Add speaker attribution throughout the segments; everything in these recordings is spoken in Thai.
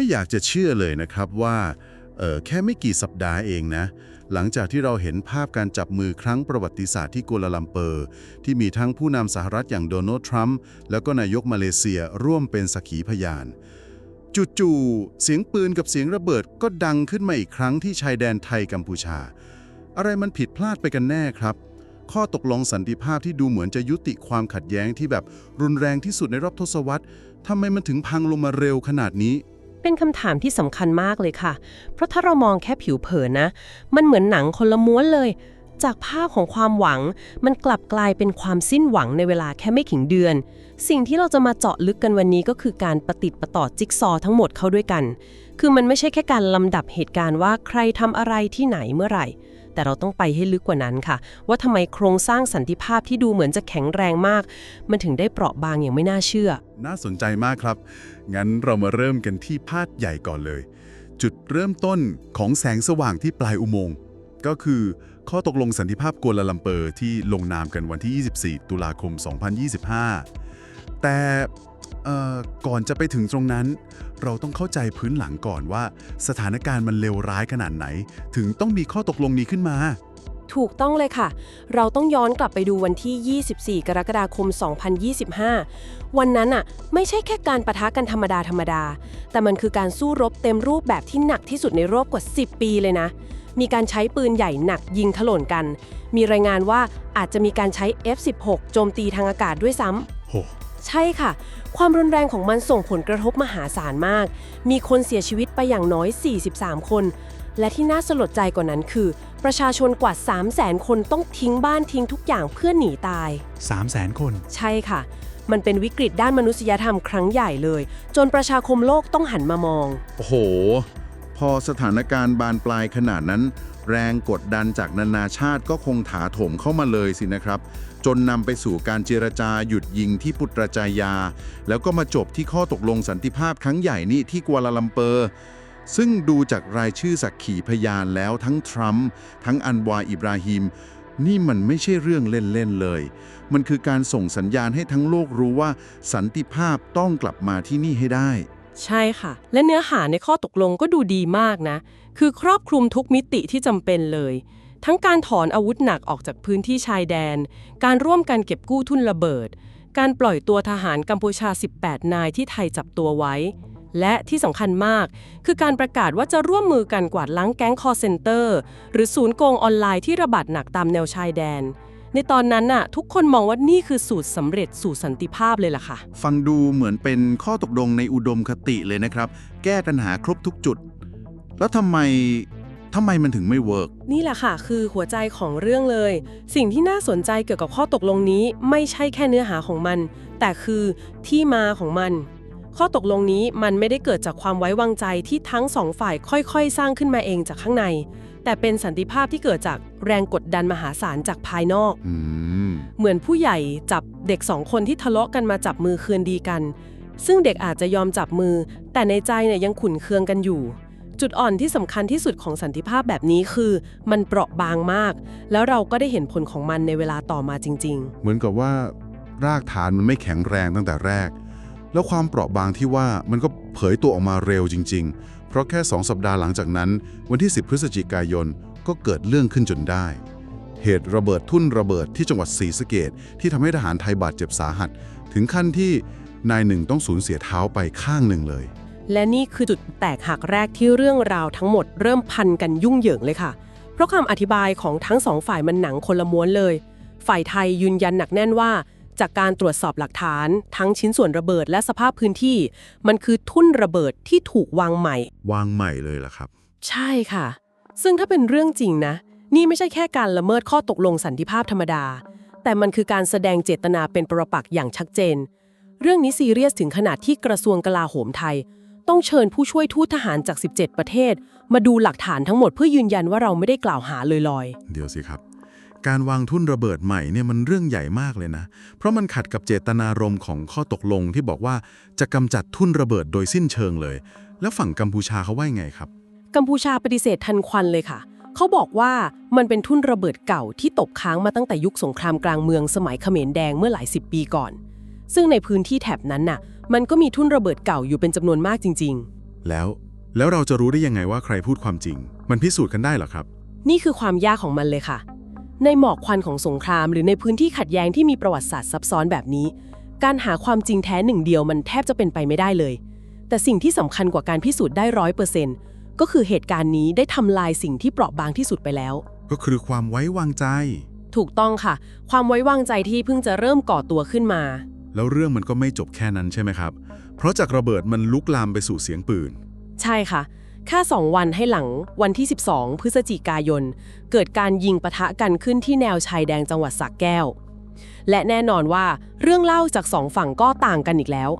Speaker 1: ไม่อยากจะเชื่อเลยนะครับว่าเออแค่ไม่กี่สัปดาห์เองนะ หลังจากที่เราเห็นภาพการจับมือครั้งประวัติศาสตร์ที่กัวลาลัมเปอร์ ที่มีทั้งผู้นำสหรัฐอย่างโดนัลด์ทรัมป์แล้วก็นายกมาเลเซียร่วมเป็นสักขีพยานจู่ๆเสียงปืนกับเสียงระเบิดก็ดังขึ้นมาอีกครั้งที่ชายแดนไทยกัมพูชา อะไรมันผิดพลาดไปกันแน่ครับ ข้อตกลงสันติภาพที่ดูเหมือนจะยุติความขัดแย้งที่แบบรุนแรงที่สุดในรอบทศวรรษทำไมมันถึงพังลงมาเร็วขนาดนี้
Speaker 2: เป็นคำถามที่สำคัญมากเลยค่ะ เพราะถ้าเรามองแค่ผิวเผินนะ มันเหมือนหนังคนละม้วนเลย จากภาพของความหวัง มันกลับกลายเป็นความสิ้นหวังในเวลาแค่ไม่ถึงเดือน สิ่งที่เราจะมาเจาะลึกกันวันนี้ก็คือการประติดประต่อจิ๊กซอว์ทั้งหมดเข้าด้วยกัน คือมันไม่ใช่แค่การลำดับเหตุการณ์ว่าใครทำอะไรที่ไหนเมื่อไหร่แต่เราต้องไปให้ลึกกว่านั้นค่ะ ว่าทำไมโครงสร้างสันติภาพที่ดูเหมือนจะแข็งแรงมาก มันถึงได้เปราะบางอย่างไม่น่าเชื่อ
Speaker 1: น่าสนใจมากครับ งั้นเรามาเริ่มกันที่พาดใหญ่ก่อนเลย จุดเริ่มต้นของแสงสว่างที่ปลายอุโมงค์ก็คือข้อตกลงสันติภาพกัวลาลัมเปอร์ที่ลงนามกันวันที่ 24 ตุลาคม 2025 แต่เอ่อก่อนจะไปถึงตรงนั้น เราต้องเข้าใจพื้นหลังก่อนว่า สถานการณ์มันเลวร้ายขนาดไหน ถึงต้องมีข้อตกลงนี้ขึ้นมา
Speaker 2: ถูกต้องเลยค่ะ เราต้องย้อนกลับไปดูวันที่ 24 กรกฎาคม 2025 วันนั้นอะไม่ใช่แค่การประทะกันธรรมดาธรรมดา แต่มันคือการสู้รบเต็มรูปแบบที่หนักที่สุดในรอบกว่า 10 ปีเลยนะ มีการใช้ปืนใหญ่หนักยิงถล่นกัน มีรายงานว่าอาจจะมีการใช้ F16 โจมตีทางอากาศด้วยซ้ำ
Speaker 1: โห
Speaker 2: ใช่ค่ะ ความรุนแรงของมันส่งผลกระทบมหาศาลมาก มีคนเสียชีวิตไปอย่างน้อย 43 คน และที่น่าสลดใจกว่านั้นคือ ประชาชนกว่า 3 0 0แสนคนต้องทิ้งบ้านทิ้งทุกอย่างเพื่อหนีตาย
Speaker 1: 3 0 0แสนคน
Speaker 2: ใช่ค่ะ มันเป็นวิกฤตด้านมนุษยธรรมครั้งใหญ่เลย จนประชาคมโลกต้องหันมามอง
Speaker 1: โอ้โห พอสถานการณ์บานปลายขนาดนั้น แรงกดดันจากนานาชาติก็คงถาโถมเข้ามาเลยสินะครับ จนนำไปสู่การเจรจาหยุดยิงที่ปุตรจายา แล้วก็มาจบที่ข้อตกลงสันติภาพครั้งใหญ่นี่ที่กัวลาลัมเปอร์ ซึ่งดูจากรายชื่อสักขีพยานแล้วทั้งทรัมป์ทั้งอันวาอิบราฮิม นี่มันไม่ใช่เรื่องเล่นๆเลย มันคือการส่งสัญญาณให้ทั้งโลกรู้ว่าสันติภาพต้องกลับมาที่นี่ให้ได้
Speaker 2: ใช่ค่ะ และเนื้อหาในข้อตกลงก็ดูดีมากนะ คือครอบคลุมทุกมิติที่จำเป็นเลย ทั้งการถอนอาวุธหนักออกจากพื้นที่ชายแดน การร่วมกันเก็บกู้ทุนระเบิด การปล่อยตัวทหารกัมพูชา 18 นายที่ไทยจับตัวไว้ และที่สำคัญมาก คือการประกาศว่าจะร่วมมือกันกวาดล้างแก๊งคอร์เซนเตอร์ หรือศูนย์โกงออนไลน์ที่ระบาดหนักตามแนวชายแดน ในตอนนั้นน่ะทุกคนมองว่านี่คือสูตรสำเร็จสู่สันติภาพเลยล่ะค่ะ
Speaker 1: ฟังดูเหมือนเป็นข้อตกลงในอุดมคติเลยนะครับ แก้ปัญหาครบทุกจุด แล้วทำไมทำไมมันถึงไม่เวิร์ก
Speaker 2: นี่แหละค่ะ คือหัวใจของเรื่องเลย สิ่งที่น่าสนใจเกี่ยวกับข้อตกลงนี้ ไม่ใช่แค่เนื้อหาของมัน แต่คือที่มาของมัน ข้อตกลงนี้มันไม่ได้เกิดจากความไว้วางใจที่ทั้งสองฝ่ายค่อยๆ สร้างขึ้นมาเองจากข้างใน แต่เป็นสันติภาพที่เกิดจากแรงกดดันมหาศาลจากภายนอก เหมือนผู้ใหญ่จับเด็กสองคนที่ทะเลาะกันมาจับมือคืนดีกัน ซึ่งเด็กอาจจะยอมจับมือ แต่ในใจเนี่ยยังขุนเคืองกันอยู่ จุดอ่อนที่สำคัญที่สุดของสันติภาพแบบนี้คือ มันเปราะบางมาก แล้วเราก็ได้เห็นผลของมันในเวลาต่อมาจริง ๆ
Speaker 1: เหมือนกับว่ารากฐานมันไม่แข็งแรงตั้งแต่แรก แล้วความเปราะบางที่ว่ามันก็เผยตัวออกมาเร็วจริง ๆ เพราะแค่ 2 สัปดาห์หลังจากนั้น วันที่ 10 พฤศจิกายนก็เกิดเรื่องขึ้นจนได้ เหตุระเบิดทุ่นระเบิดที่จังหวัดศรีสะเกดที่ทำให้ทหารไทยบาดเจ็บสาหัส ถึงขั้นที่นายหนึ่งต้องสูญเสียเท้าไปข้างหนึ่งเลย
Speaker 2: และนี่คือจุดแตกหักแรกที่เรื่องราวทั้งหมดเริ่มพันกันยุ่งเหยิงเลยค่ะ เพราะคำอธิบายของทั้งสองฝ่ายมันหนังคนละม้วนเลย ฝ่ายไทยยืนยันหนักแน่นว่า จากการตรวจสอบหลักฐาน ทั้งชิ้นส่วนระเบิดและสภาพพื้นที่ มันคือทุ่นระเบิดที่ถูกวางใหม่
Speaker 1: วางใหม่เลยล่ะครับ
Speaker 2: ใช่ค่ะ ซึ่งถ้าเป็นเรื่องจริงนะ นี่ไม่ใช่แค่การละเมิดข้อตกลงสันติภาพธรรมดา แต่มันคือการแสดงเจตนาเป็นประปักษ์อย่างชัดเจน เรื่องนี้ซีเรียสถึงขนาดที่กระทรวงกลาโหมไทย ต้องเชิญผู้ช่วยทูตทหารจาก 17 ประเทศ มาดูหลักฐานทั้งหมดเพื่อยืนยันว่าเราไม่ได้กล่าวหาลอย
Speaker 1: เดี๋ยวสิครับ การวางทุ่นระเบิดใหม่เนี่ยมันเรื่องใหญ่มากเลยนะ เพราะมันขัดกับเจตนารมณ์ของข้อตกลงที่บอกว่าจะกำจัดทุ่นระเบิดโดยสิ้นเชิงเลย แล้วฝั่งกัมพูชาเขาว่ายังไงครับ
Speaker 2: ๆกัมพูชาปฏิเสธทันควันเลยค่ะ เขาบอกว่ามันเป็นทุ่นระเบิดเก่าที่ตกค้างมาตั้งแต่ยุคสงครามกลางเมืองสมัยเขมรแดงเมื่อหลายสิบปีก่อน ซึ่งในพื้นที่แถบนั้นน่ะ มันก็มีทุ่นระเบิดเก่าอยู่เป็นจำนวนมากจริง ๆ
Speaker 1: แล้วแล้วเราจะรู้ได้ยังไงว่าใครพูดความจริง มันพิสูจน์กันได้เหรอครับ
Speaker 2: นี่คือความยากของมันเลยค่ะ ในหมอกควันของสงคราม หรือในพื้นที่ขัดแย้งที่มีประวัติศาสตร์ซับซ้อนแบบนี้ การหาความจริงแท้หนึ่งเดียวมันแทบจะเป็นไปไม่ได้เลย แต่สิ่งที่สำคัญกว่าการพิสูจน์ได้ร้อยเปอร์เซ็นต์ก็คือเหตุการณ์นี้ได้ทำลายสิ่งที่เปราะบางที่สุดไปแล้ว
Speaker 1: ก็คือความไว้วางใจ
Speaker 2: ถูกต้องค่ะ ความไว้วางใจที่เพิ่งจะเริ่มก่อตัวขึ้นมา
Speaker 1: แล้วเรื่องมันก็ไม่จบแค่นั้นใช่ไหมครับ เพราะจากระเบิดมันลุกลามไปสู่เสียงปืน
Speaker 2: ใช่ค่ะ แค่2วันให้หลังวันที่ 12 พฤศจิกายน เกิดการยิงปะทะกันขึ้นที่แนวชายแดงจังหวัดสระแก้ว และแน่นอนว่าเรื่องเล่าจากสองฝั่งก็ต่างกันอีกแล้ว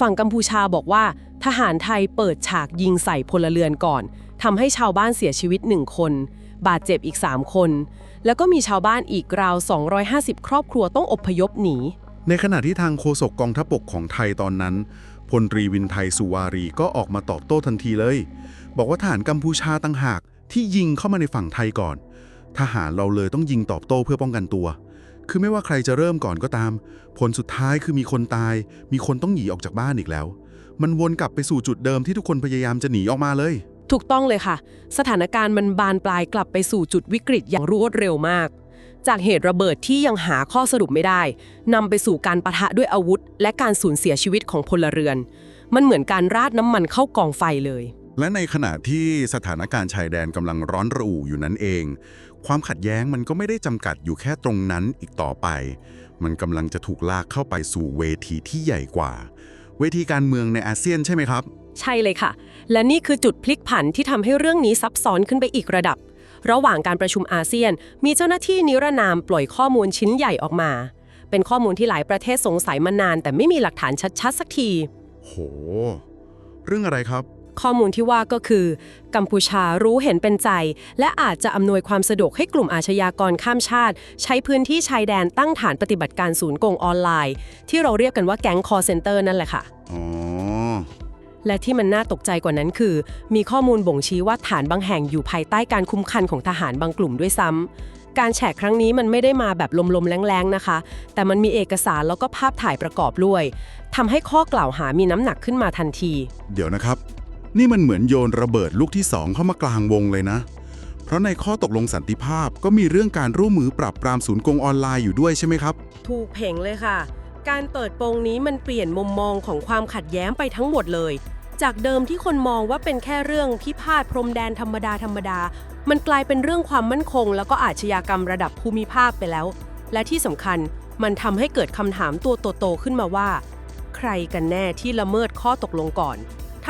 Speaker 2: ฝั่งกัมพูชาบอกว่า ทหารไทยเปิดฉากยิงใส่พลเรือนก่อนทำให้ชาวบ้านเสียชีวิต 1 คน บาดเจ็บอีก 3 คน แล้วก็มีชาวบ้านอีกราว 250 ครอบครัวต้องอพยพหนี
Speaker 1: ในขณะที่ทางโฆษกกองทัพบกของไทยตอนนั้นพลตรีวินไทยสุวารีก็ออกมาตอบโต้ทันทีเลย บอกว่าทหารกัมพูชาตั้งหากที่ยิงเข้ามาในฝั่งไทยก่อน ทหารเราเลยต้องยิงตอบโต้เพื่อป้องกันตัว คือไม่ว่าใครจะเริ่มก่อนก็ตาม ผลสุดท้ายคือมีคนตาย มีคนต้องหนีออกจากบ้านอีกแล้ว มันวนกลับไปสู่จุดเดิมที่ทุกคนพยายามจะหนีออกมาเลย
Speaker 2: ถูกต้องเลยค่ะ สถานการณ์มันบานปลายกลับไปสู่จุดวิกฤตอย่างรวดเร็วมาก จากเหตุระเบิดที่ยังหาข้อสรุปไม่ได้นำไปสู่การประทะด้วยอาวุธ และการสูญเสียชีวิตของพลเรือน มันเหมือนการราดน้ำมันเข้ากองไฟเลย
Speaker 1: และในขณะที่สถานการณ์ชายแดนกำลังร้อนระอุอยู่นั้นเอง ความขัดแย้งมันก็ไม่ได้จำกัดอยู่แค่ตรงนั้นอีกต่อไป มันกำลังจะถูกลากเข้าไปสู่เวทีที่ใหญ่กว่า เวทีการเมืองในอาเซียนใช่ไหมครับ
Speaker 2: ใช่เลยค่ะ และนี่คือจุดพลิกผันที่ทำให้เรื่องนี้ซับซ้อนขึ้นไปอีกระดับ ระหว่างการประชุมอาเซียน มีเจ้าหน้าที่นิรนามปล่อยข้อมูลชิ้นใหญ่ออกมา เป็นข้อมูลที่หลายประเทศสงสัยมานาน แต่ไม่มีหลักฐานชัดๆสักที
Speaker 1: โห เรื่องอะไรครับ
Speaker 2: ข้อมูลที่ว่าก็คือ กัมพูชารู้เห็นเป็นใจ และอาจจะอำนวยความสะดวกให้กลุ่มอาชญากรข้ามชาติ ใช้พื้นที่ชายแดนตั้งฐานปฏิบัติการศูนย์โกงออนไลน์ ที่เราเรียกกันว่าแก๊งคอเซนเตอร์นั่นแหละค่ะ
Speaker 1: อ๋อ
Speaker 2: และที่มันน่าตกใจกว่านั้นคือ มีข้อมูลบ่งชี้ว่าฐานบางแห่งอยู่ภายใต้การคุมคันของทหารบางกลุ่มด้วยซ้ำการแฉกครั้งนี้มันไม่ได้มาแบบลมๆแรงๆนะคะ แต่มันมีเอกสารแล้วก็ภาพถ่ายประกอบด้วยทำให้ข้อกล่าวหามีน้ำหนักขึ้นมาทันที
Speaker 1: เดี๋ยวนะครับ นี่มันเหมือนโยนระเบิดลูกที่สองเข้ามากลางวงเลยนะ เพราะในข้อตกลงสันติภาพก็มีเรื่องการร่วมมือปรับปรามศูนย์กงออนไลน์อยู่ด้วยใช่ไหมครับ
Speaker 2: ถูกเพ่งเลยค่ะ การเปิดโปงนี้มันเปลี่ยนมุมมองของความขัดแย้งไปทั้งหมดเลย จากเดิมที่คนมองว่าเป็นแค่เรื่องพิพาทพรมแดนธรรมดาธรรมดา มันกลายเป็นเรื่องความมั่นคง แล้วก็อาชญากรรมระดับภูมิภาคไปแล้ว และที่สำคัญมันทำให้เกิดคำถามตัวโตๆขึ้นมาว่า ใครกันแน่ที่ละเมิดข้อตกลงก่อน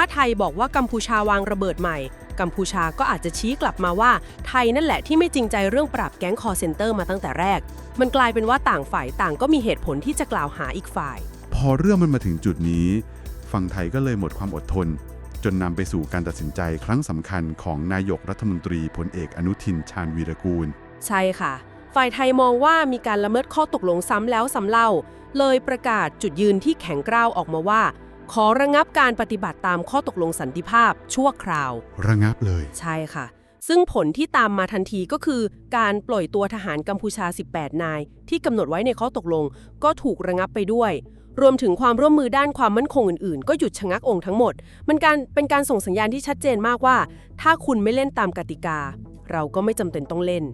Speaker 2: ถ้าไทยบอกว่ากัมพูชาวางระเบิดใหม่ กัมพูชาก็อาจจะชี้กลับมาว่า ไทยนั่นแหละที่ไม่จริงใจเรื่องปราบแก๊งคอร์เซนเตอร์มาตั้งแต่แรก มันกลายเป็นว่าต่างฝ่ายต่างก็มีเหตุผลที่จะกล่าวหาอีกฝ่าย
Speaker 1: พอเรื่องมันมาถึงจุดนี้ ฝั่งไทยก็เลยหมดความอดทน จนนำไปสู่การตัดสินใจครั้งสำคัญของนายกรัฐมนตรีพลเอกอนุทินชาญวีรกูล
Speaker 2: ใช่ค่ะ ฝ่ายไทยมองว่ามีการละเมิดข้อตกลงซ้ำแล้วซ้ำเล่า เลยประกาศจุดยืนที่แข็งกร้าวออกมาว่า ขอระงับการปฏิบัติตามข้อตกลงสันติภาพชั่วคราว
Speaker 1: ระงับเลย
Speaker 2: ใช่ค่ะ ซึ่งผลที่ตามมาทันทีก็คือ การปล่อยตัวทหารกัมพูชา 18 นาย ที่กำหนดไว้ในข้อตกลง ก็ถูกระงับไปด้วย รวมถึงความร่วมมือด้านความมั่นคงอื่นๆ ก็หยุดชะงักองค์ทั้งหมด มันการเป็นการส่งสัญญาณที่ชัดเจนมากว่า ถ้าคุณไม่เล่นตามกติกา เราก็ไม่จำเป็นต้องเล่น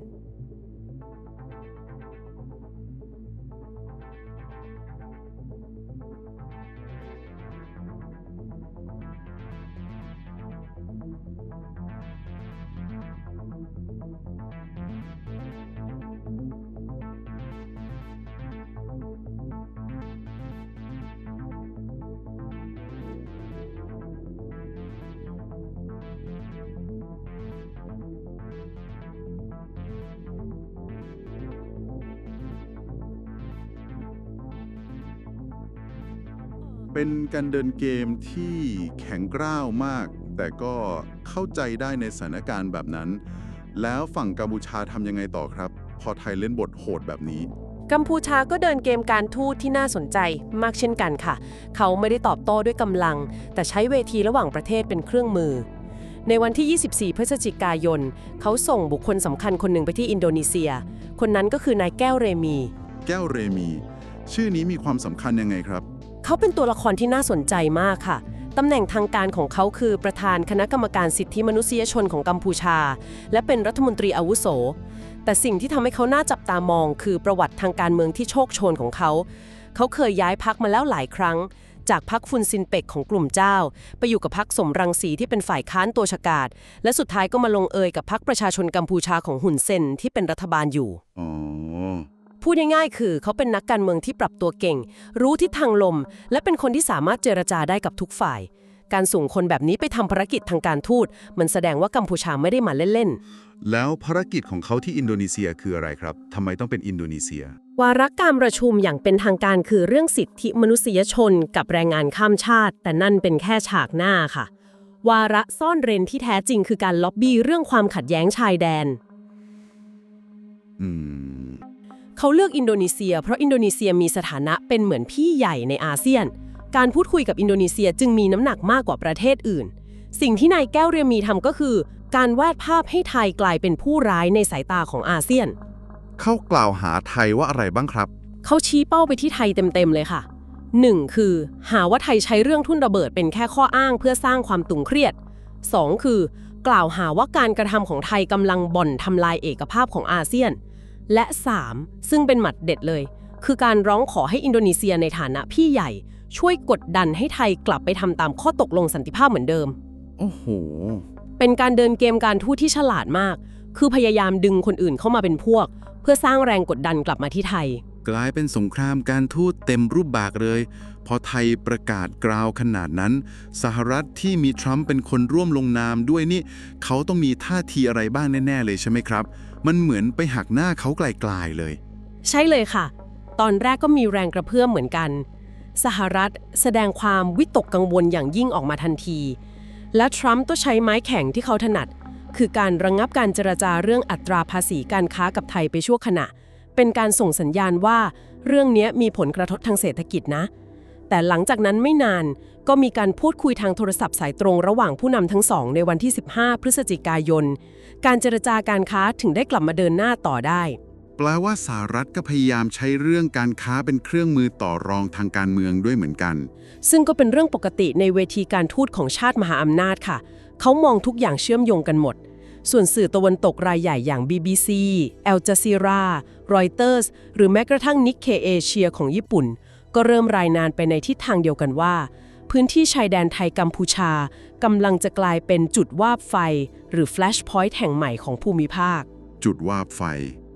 Speaker 1: เป็นการเดินเกมที่แข็งกร้าวมาก แต่ก็เข้าใจได้ในสถานการณ์แบบนั้น แล้วฝั่งกัมพูชาทำยังไงต่อครับ พอไทยเล่นบทโหดแบบนี้
Speaker 2: กัมพูชาก็เดินเกมการทูตที่น่าสนใจมากเช่นกันค่ะ เขาไม่ได้ตอบโต้ด้วยกำลัง แต่ใช้เวทีระหว่างประเทศเป็นเครื่องมือ ในวันที่ 24 พฤศจิกายน เขาส่งบุคคลสำคัญคนหนึ่งไปที่อินโดนีเซีย คนนั้นก็คือนายแก้วเรมี
Speaker 1: แก้วเรมี ชื่อนี้มีความสำคัญยังไงครับ
Speaker 2: เขาเป็นตัวละครที่น่าสนใจมากค่ะตำแหน่งทางการของเขาคือประธานคณะกรรมการสิทธิมนุษยชนของกัมพูชา และเป็นรัฐมนตรีอาวุโส แต่สิ่งที่ทำให้เขาน่าจับตามอง คือประวัติทางการเมืองที่โชคโชนของเขา เขาเคยย้ายพักมาแล้วหลายครั้ง จากพักฟุนซินเปกของกลุ่มเจ้า ไปอยู่กับพักสมรังสีที่เป็นฝ่ายค้านตัวฉกาจและสุดท้ายก็มาลงเอยกับพักประชาชนกัมพูชาของหุ่นเซนที่เป็นรัฐบาลอยู่
Speaker 1: อ๋อ
Speaker 2: พูดง่ายๆ คือเขาเป็นนักการเมืองที่ปรับตัวเก่ง รู้ทิศทางลม และเป็นคนที่สามารถเจรจาได้กับทุกฝ่าย การส่งคนแบบนี้ไปทำภารกิจทางการทูต มันแสดงว่ากัมพูชาไม่ได้มาเล่น
Speaker 1: แล้วภารกิจของเขาที่อินโดนีเซียคืออะไรครับทำไมต้องเป็นอินโดนีเซีย
Speaker 2: ๆวาระการประชุมอย่างเป็นทางการคือเรื่องสิทธิมนุษยชน กับแรงงานข้ามชาติ แต่นั่นเป็นแค่ฉากหน้าค่ะ วาระซ่อนเร้นที่แท้จริงคือการล็อบบี้เรื่องความขัดแย้งชายแดน
Speaker 1: อืม
Speaker 2: เขาเลือกอินโดนีเซีย เพราะอินโดนีเซียมีสถานะเป็นเหมือนพี่ใหญ่ในอาเซียน การพูดคุยกับอินโดนีเซียจึงมีน้ำหนักมากกว่าประเทศอื่น สิ่งที่นายแก้วเรียมีทำก็คือ การวาดภาพให้ไทยกลายเป็นผู้ร้ายในสายตาของอาเซียน
Speaker 1: เข้ากล่าวหาไทยว่าอะไรบ้างครับ
Speaker 2: เขาชี้เป้าไปที่ไทยเต็มๆเลยค่ะ 1. คือ หาว่าไทยใช้เรื่องทุ่นระเบิดเป็นแค่ข้ออ้างเพื่อสร้างความตึงเครียด 2. คือกล่าวหาว่าการกระทำของไทยกำลังบ่อนทำลายเอกภาพของอาเซียน และ 3. ซึ่งเป็นหมัดเด็ดเลย คือการร้องขอให้อินโดนีเซียในฐานะพี่ใหญ่ ช่วยกดดันให้ไทยกลับไปทำตามข้อตกลงสันติภาพเหมือนเดิม
Speaker 1: โอ้โห
Speaker 2: เป็นการเดินเกมการทูตที่ฉลาดมาก คือพยายามดึงคนอื่นเข้ามาเป็นพวก เพื่อสร้างแรงกดดันกลับมาที่ไทย
Speaker 1: กลายเป็นสงครามการทูตเต็มรูปแบบเลย พอไทยประกาศกราวขนาดนั้น สหรัฐที่มีทรัมป์เป็นคนร่วมลงนามด้วยนี่ เขาต้องมีท่าทีอะไรบ้างแน่ ๆ เลยใช่ไหมครับ มันเหมือนไปหักหน้าเขาไกลๆเลย
Speaker 2: ใช่เลยค่ะ ตอนแรกก็มีแรงกระเพื่อมเหมือนกัน สหรัฐแสดงความวิตกกังวลอย่างยิ่งออกมาทันที และทรัมป์ก็ใช้ไม้แข็งที่เขาถนัด คือการระงงับการเจรจาเรื่องอัตราภาษีการค้ากับไทยไปชั่วขณะ เป็นการส่งสัญญาณว่า เรื่องนี้มีผลกระทบทางเศรษฐกิจนะ แต่หลังจากนั้นไม่นานก็มีการพูดคุยทางโทรศัพท์สายตรงระหว่างผู้นำทั้งสองในวันที่ 15 พฤศจิกายน การเจรจาการค้าถึงได้กลับมาเดินหน้าต่อได้
Speaker 1: แปลว่าสหรัฐก็พยายามใช้เรื่องการค้าเป็นเครื่องมือต่อรองทางการเมืองด้วยเหมือนกัน
Speaker 2: ซึ่งก็เป็นเรื่องปกติในเวทีการทูตของชาติมหาอำนาจค่ะ เขามองทุกอย่างเชื่อมโยงกันหมดส่วนสื่อตะวันตกรายใหญ่อย่าง BBC, Al Jazeera, Reuters หรือแม้กระทั่ง Nikkei Asia ของญี่ปุ่น ก็เริ่มรายงานไปในทิศทางเดียวกันว่า พื้นที่ชายแดนไทยกัมพูชากำลังจะกลายเป็นจุดวาบไฟ หรือ Flash Point แห่งใหม่ของภูมิภาค
Speaker 1: จุดวาบไฟ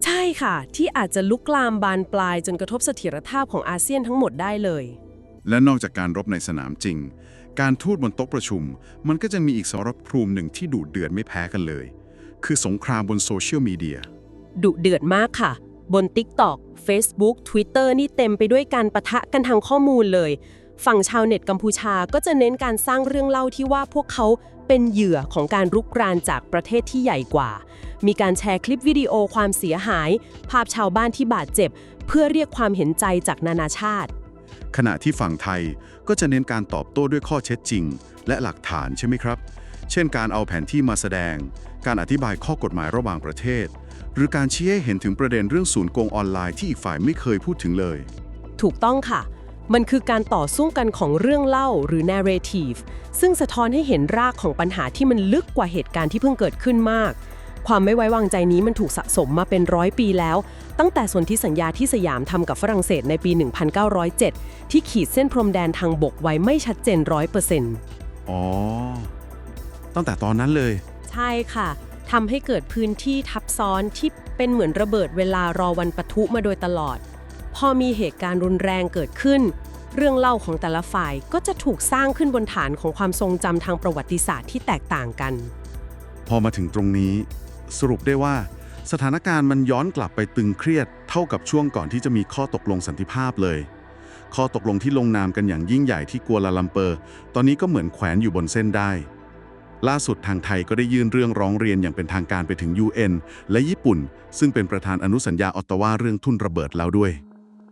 Speaker 2: ใช่ค่ะ ที่อาจจะลุกลามบานปลายจนกระทบเสถียรภาพของอาเซียนทั้งหมดได้เลย
Speaker 1: และนอกจากการรบในสนามจริง การทูตบนโต๊ะประชุม มันก็จะมีอีกสารพรูมหนึ่งที่ดุเดือดไม่แพ้กันเลย คือสงครามบนโซเชียลมีเดีย
Speaker 2: ดุเดือดมากค่ะ บน TikTok Facebook Twitter นี่เต็มไปด้วยการประทะกันทางข้อมูลเลย ฝั่งชาวเน็ตกัมพูชาก็จะเน้นการสร้างเรื่องเล่าที่ว่าพวกเขาเป็นเหยื่อของการรุกรานจากประเทศที่ใหญ่กว่า มีการแชร์คลิปวิดีโอความเสียหาย ภาพชาวบ้านที่บาดเจ็บ เพื่อเรียกความเห็นใจจากนานาชาติ
Speaker 1: ขณะที่ฝั่งไทยก็จะเน้นการตอบโต้ด้วยข้อเท็จจริง และหลักฐานใช่ไหมครับ เช่น การเอาแผนที่มาแสดง การอธิบายข้อกฎหมายระหว่างประเทศ หรือการชี้ให้เห็นถึงประเด็นเรื่องศูนย์โกงออนไลน์ที่อีกฝ่ายไม่เคยพูดถึงเลย
Speaker 2: ถูกต้องค่ะ มันคือการต่อสู้กันของเรื่องเล่าหรือ narrative ซึ่งสะท้อนให้เห็นรากของปัญหาที่มันลึกกว่าเหตุการณ์ที่เพิ่งเกิดขึ้นมาก ความไม่ไว้วางใจนี้มันถูกสะสมมาเป็นร้อยปีแล้ว ตั้งแต่สนธิสัญญาที่สยามทำกับฝรั่งเศสในปี 1907 ที่ขีดเส้นพรมแดนทางบกไว้ไม่ชัดเจนร้อยเปอร์เซ็นต์
Speaker 1: อ๋อ ตั้งแต่ตอนนั้นเลย
Speaker 2: ใช่ค่ะ ทำให้เกิดพื้นที่ทับซ้อนที่เป็นเหมือนระเบิดเวลารอวันปะทุมาโดยตลอด พอมีเหตุการณ์รุนแรงเกิดขึ้น เรื่องเล่าของแต่ละฝ่ายก็จะถูกสร้างขึ้นบนฐานของความทรงจำทางประวัติศาสตร์ที่แตกต่างกัน
Speaker 1: พอมาถึงตรงนี้ สรุปได้ว่า สถานการณ์มันย้อนกลับไปตึงเครียดเท่ากับช่วงก่อนที่จะมีข้อตกลงสันติภาพเลย ข้อตกลงที่ลงนามกันอย่างยิ่งใหญ่ที่กัวลาลัมเปอร์ ตอนนี้ก็เหมือนแขวนอยู่บนเส้นได้ ล่าสุดทางไทยก็ได้ยื่นเรื่องร้องเรียนอย่างเป็นทางการไปถึง UN และญี่ปุ่น ซึ่งเป็นประธานอนุสัญญาออตตาวาเรื่องทุนระเบิดแล้วด้วย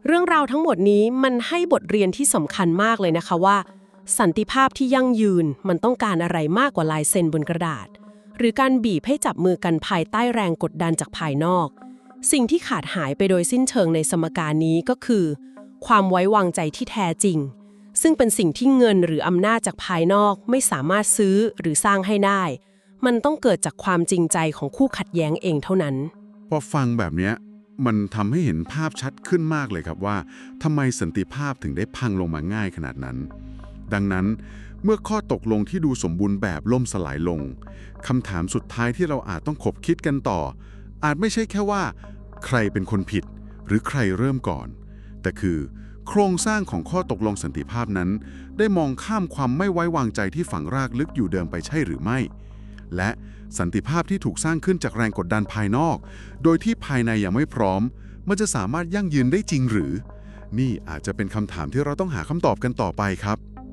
Speaker 2: เรื่องราวทั้งหมดนี้มันให้บทเรียนที่สำคัญมากเลยนะคะว่า สันติภาพที่ยั่งยืนมันต้องการอะไรมากกว่าลายเซ็นบนกระดาษ หรือการบีบให้จับมือกันภายใต้แรงกดดันจากภายนอก สิ่งที่ขาดหายไปโดยสิ้นเชิงในสมการนี้ก็คือ ความไว้วางใจที่แท้จริง ซึ่งเป็นสิ่งที่เงินหรืออำนาจจากภายนอกไม่สามารถซื้อหรือสร้างให้ได้ มันต้องเกิดจากความจริงใจของคู่ขัดแย้งเองเท่านั้น
Speaker 1: พอฟังแบบเนี้ยมันทำให้เห็นภาพชัดขึ้นมากเลยครับว่าทำไมสันติภาพถึงได้พังลงมาง่ายขนาดนั้น ดังนั้นเมื่อข้อตกลงที่ดูสมบูรณ์แบบล่มสลายลงคำถามสุดท้ายที่เราอาจต้องขบคิดกันต่อ อาจไม่ใช่แค่ว่า ใครเป็นคนผิด หรือใครเริ่มก่อน แต่คือ โครงสร้างของข้อตกลงสันติภาพนั้น ได้มองข้ามความไม่ไว้วางใจที่ฝังรากลึกอยู่เดิมไปใช่หรือไม่ และสันติภาพที่ถูกสร้างขึ้นจากแรงกดดันภายนอก โดยที่ภายในยังไม่พร้อม มันจะสามารถยั่งยืนได้จริงหรือ นี่อาจจะเป็นคำถามที่เราต้องหาคำตอบกันต่อไปครับ